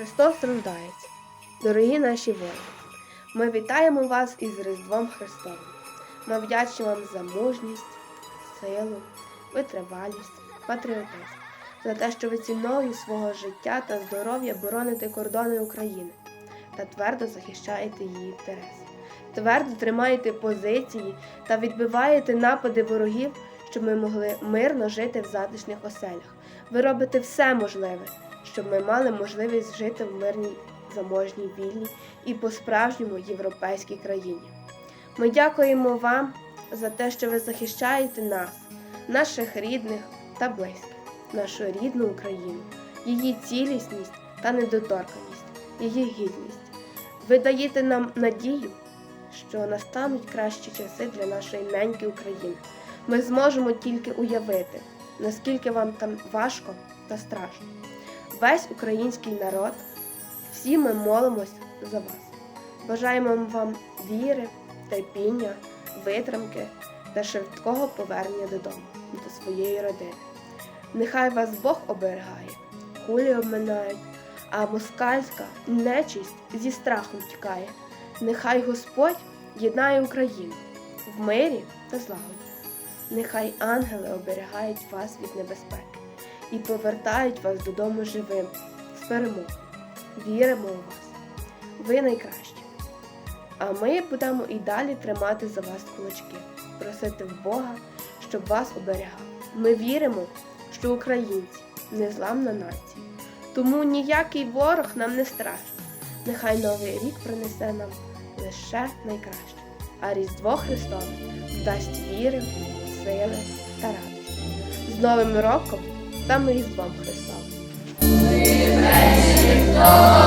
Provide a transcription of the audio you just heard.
Христос рождається. Дорогі наші воїни, ми вітаємо вас із Різдвом Христовим. Ми вдячні вам за мужність, силу, витривалість, патріотизм, за те, що ви ціною свого життя та здоров'я бороните кордони України та твердо захищаєте її інтереси. Твердо тримаєте позиції та відбиваєте напади ворогів, щоб ми могли мирно жити в затишних оселях. Ви робите все можливе, щоб ми мали можливість жити в мирній, заможній, вільній і по-справжньому європейській країні. Ми дякуємо вам за те, що ви захищаєте нас, наших рідних та близьких, нашу рідну Україну, її цілісність та недоторканість, її гідність. Ви даєте нам надію, що настануть кращі часи для нашої неньки України. Ми зможемо тільки уявити, наскільки вам там важко та страшно. Весь український народ, всі ми молимось за вас. Бажаємо вам віри, терпіння, витримки та швидкого повернення додому до своєї родини. Нехай вас Бог оберігає, кулі обминають, а москальська нечисть зі страхом тікає. Нехай Господь єднає Україну в мирі та злагоді. Нехай ангели оберігають вас від небезпеки і повертають вас додому живим з перемогою. Віримо у вас. Ви найкращі. А ми будемо і далі тримати за вас кулачки, просити в Бога, щоб вас оберігав. Ми віримо, що українці незламна нація. Тому ніякий ворог нам не страшний. Нехай новий рік принесе нам лише найкраще, а Різдво Христове дасть віри, сили та радості. З Новим роком та Різдвом Христовим! Христос